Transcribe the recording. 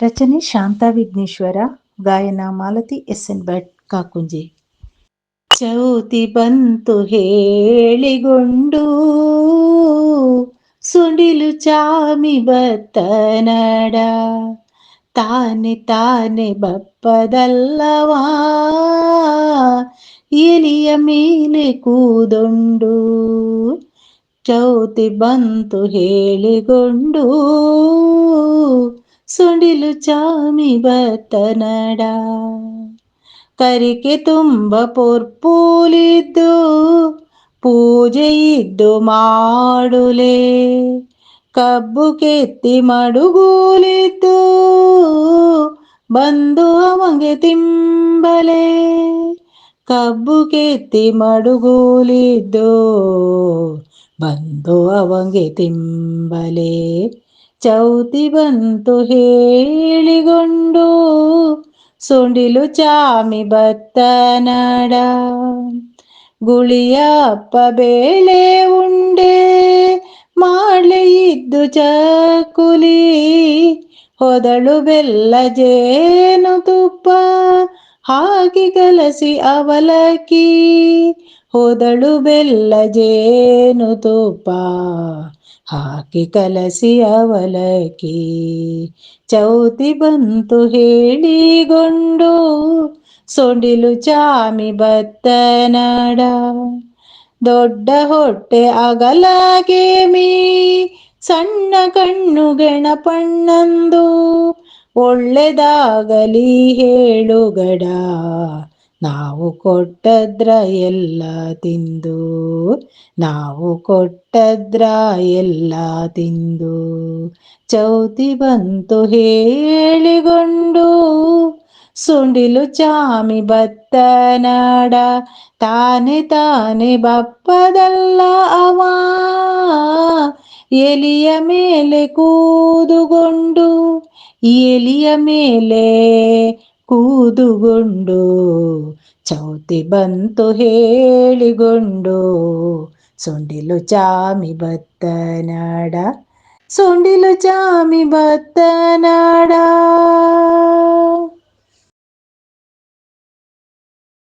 ರಚನೆ ಶಾಂತಾ ವಿಘ್ನೇಶ್ವರ ಗಾಯನ Malathi S N Bhat Kakunji Chauthi ಬಂತು ಹೇಳಿಗೊಂಡು ಸುಡಿಲು ಚಾಮಿ ಬತ್ತನಡ ತಾನೆ ತಾನೆ ಬಪ್ಪದಲ್ಲವಾ ಎಲಿಯ ಮೇಲೆ ಕೂದೊಂಡು ಚೌತಿ ಬಂತು ಹೇಳಿಗೊಂಡು ಸುಡಿಲು ಚಾಮಿ ಬತ್ತನಡ ಕರಿಕೆ ತುಂಬ ಪೊರ್ಪೂಲಿದ್ದು, ಪೂಜೆ ಇದ್ದು ಮಾಡುಲೆ. ಕಬ್ಬು ಕೆತ್ತಿ ಮಡುಗೂಲಿದ್ದು, ಬಂದು ಅವಂಗೆ ತಿಂಬಲೆ. ಕಬ್ಬು ಕೆತ್ತಿ ಮಡುಗೂಲಿದ್ದು, ಬಂದು ಅವಂಗೆ ತಿಂಬಲೆ. ಚೌತಿ ಬಂತು ಹೇಳಿಗೊಂಡು ಸೊಂಡಿಲು ಚಾಮಿ ಬತ್ತನಡ ಗುಳಿಯಪ್ಪ ಬೇಳೆ ಉಂಡೆ ಮಾಡಲೆ ಇದ್ದು ಚಕುಲಿ, ಹೊದಳು ಬೆಲ್ಲ ಜೇನು ತುಪ್ಪ ಹಾಕಿ ಕಲಸಿ ಅವಲಕ್ಕಿ, ಹೊದಳು ಬೆಲ್ಲ ಜೇನು ತುಪ್ಪ. ಹಾಕಿ ಕಲಸಿ ಅವಲಕ್ಕಿ. ಚೌತಿ ಬಂತು ಹೇಳಿಗೊಂಡು, ಸೊಂಡಿಲು ಚಾಮಿ ಬತ್ತನಡ ದೊಡ್ಡ ಹೊಟ್ಟೆ ಅಗಲಾಗೆ ಮೀ, ಸಣ್ಣ ಕಣ್ಣು ಗಣಪಣ್ಣಂದು. ಒಳ್ಳೆದಾಗಲಿ ಹೇಳುಗಡ ನಾವು ಕೊಟ್ಟದ್ರ ಎಲ್ಲ ತಿಂದು, ನಾವು ಕೊಟ್ಟದ್ರ ಎಲ್ಲ ತಿಂದು. ಚೌತಿ ಬಂತು ಹೇಳಿಗೊಂಡು, ಸುಂಡಿಲು ಚಾಮಿ ಬತ್ತನಾಡ ತಾನೆ ತಾನೆ ಬಪ್ಪದಲ್ಲ ಅವ. ಎಲಿಯ ಮೇಲೆ ಕೂದುಗೊಂಡು, ಎಲಿಯ ಮೇಲೆ ಕೂದುಗೊಂಡು ಚೌತಿ ಬಂತು ಹೇಳಿಗೊಂಡು ಸೊಂಡಿಲು ಚಾಮಿ ಬತ್ತನಾಡ ಸೊಂಡಿಲು ಚಾಮಿ ಬತ್ತನಾಡ